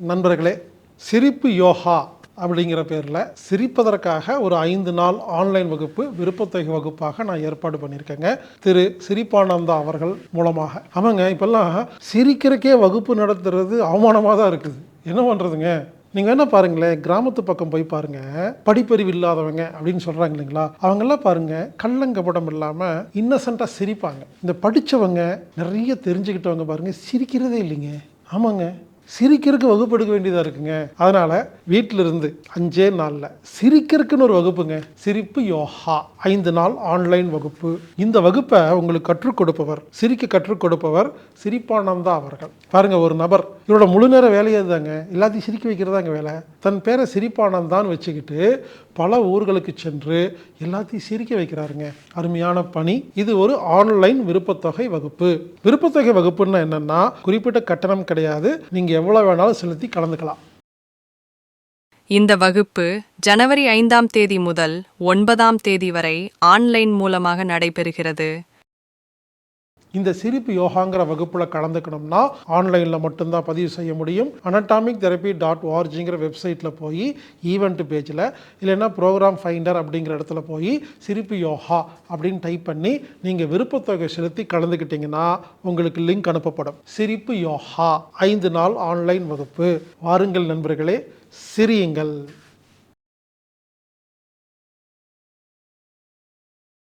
நண்பர்களே சிரிப்பு யோகா அப்படிங்கிற பேரில் சிரிப்பதற்காக ஒரு ஐந்து நாள் ஆன்லைன் வகுப்பு விருப்பத்தொகை வகுப்பாக நான் ஏற்பாடு பண்ணியிருக்கேங்க. திரு. சிரிப்பானந்தா அவர்கள் மூலமாக. ஆமாங்க இப்போல்லாம் சிரிக்கிறக்கே வகுப்பு நடத்துறது அவமானமாக தான் இருக்குது. என்ன பண்ணுறதுங்க நீங்கள் என்ன பாருங்களேன் கிராமத்து பக்கம் போய் பாருங்கள் படிப்பறிவு இல்லாதவங்க அப்படின்னு சொல்கிறாங்க இல்லைங்களா? அவங்கெல்லாம் பாருங்கள் கள்ளங்கபடம் இல்லாமல் இன்னசென்ட்டாக சிரிப்பாங்க. இந்த படித்தவங்க நிறைய தெரிஞ்சுக்கிட்டவங்க பாருங்கள் சிரிக்கிறதே இல்லைங்க. ஆமாங்க. சிரிக்கிறதுக்கு வகுப்பு எடுக்க வேண்டியதாக இருக்குங்க. அதனால் வீட்டில் இருந்து அஞ்சே நாளில் சிரிக்கிறதுக்குன்னு ஒரு வகுப்புங்க. சிரிப்பு யோகா. ஐந்து நாள் ஆன்லைன் வகுப்பு. இந்த வகுப்பை உங்களுக்கு கற்றுக் கொடுப்பவர் சிரிக்க கற்றுக் கொடுப்பவர் சிரிப்பானந்தா அவர்கள். பாருங்கள் ஒரு நபர் இவரோட முழு நேர வேலையே தாங்க எல்லாத்தையும் சிரிக்க வைக்கிறதாங்க வேலை. தன் பேரை சிரிப்பானந்தான்னு வச்சுக்கிட்டு பல ஊர்களுக்கு சென்று எல்லாத்தையும் சிரிக்க வைக்கிறாருங்க. அருமையான பணி. இது ஒரு ஆன்லைன் விருப்பத்தொகை வகுப்பு. விருப்பத்தொகை வகுப்புன்னா என்னென்னா குறிப்பிட்ட கட்டணம் கிடையாது. நீங்கள் எவ்வளோ வேணாலும் செலுத்தி கலந்துக்கலாம். இந்த வகுப்பு ஜனவரி ஐந்தாம் தேதி முதல் ஒன்பதாம் தேதி வரை ஆன்லைன் மூலமாக நடைபெறுகிறது. இந்த சிரிப்பு யோகாங்கிற வகுப்பில் கலந்துக்கணும்னா ஆன்லைனில் மட்டும்தான் பதிவு செய்ய முடியும். அனட்டாமிக் தெரப்பி டாட் ஓஆர்ஜிங்கிற வெப்சைட்டில் போய் ஈவெண்ட் பேஜில் இல்லைன்னா ப்ரோக்ராம் ஃபைண்டர் அப்படிங்கிற இடத்துல போய் சிரிப்பு யோகா அப்படின்னு டைப் பண்ணி நீங்கள் விருப்பத்தொகை செலுத்தி கலந்துக்கிட்டீங்கன்னா உங்களுக்கு லிங்க் அனுப்பப்படும். சிரிப்பு யோகா ஐந்து நாள் ஆன்லைன் வகுப்பு. வாருங்கள் நண்பர்களே சிரியுங்கள்.